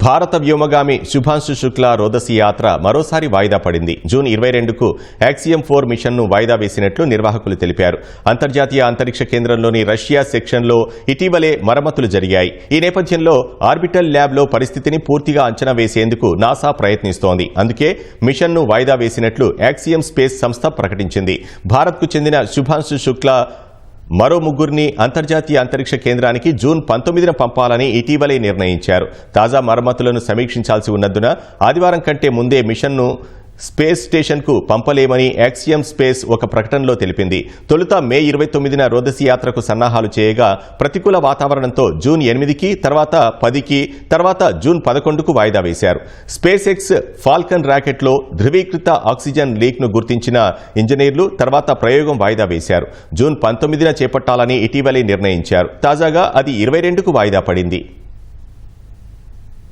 భారత వ్యోమగామి శుభాంశు శుక్లా రోదసి యాత్ర మరోసారి వాయిదా పడింది. జూన్ ఇరవై రెండుకు యాక్సియం ఫోర్ మిషన్ను వాయిదా వేసినట్లు నిర్వాహకులు తెలిపారు. అంతర్జాతీయ అంతరిక్ష కేంద్రంలోని రష్యా సెక్షన్లో ఇటీవలే మరమ్మతులు జరిగాయి. ఈ నేపథ్యంలో ఆర్బిటల్ ల్యాబ్లో పరిస్థితిని పూర్తిగా అంచనా వేసేందుకు నాసా ప్రయత్నిస్తోంది. అందుకే మిషన్ను వాయిదా వేసినట్లు యాక్సియం స్పేస్ సంస్థ ప్రకటించింది. భారత్కు చెందిన శుభాంశు శుక్లా మరో ముగ్గురిని అంతర్జాతీయ అంతరిక్ష కేంద్రానికి జూన్ పంతొమ్మిదిన పంపాలని ఇటీవలే నిర్ణయించారు. తాజా మరమ్మతులను సమీక్షించాల్సి ఉన్నందున ఆదివారం కంటే ముందే మిషన్ను స్పేస్ స్టేషన్కు పంపలేమని యాక్సియం స్పేస్ ఒక ప్రకటనలో తెలిపింది. తొలుత మే ఇరవై తొమ్మిదిన రోదసి యాత్రకు సన్నాహాలు చేయగా ప్రతికూల వాతావరణంతో జూన్ ఎనిమిదికి తర్వాత పదికి తర్వాత జూన్ పదకొండుకు వాయిదా వేశారు. స్పేస్ ఎక్స్ ఫాల్కన్ ర్యాకెట్లో ధృవీకృత ఆక్సిజన్ లీక్ను గుర్తించిన ఇంజనీర్లు తర్వాత ప్రయోగం వాయిదా వేశారు. జూన్ పంతొమ్మిదిన చేపట్టాలని ఇటీవలే నిర్ణయించారు. తాజాగా అది ఇరవై రెండుకు వాయిదా పడింది.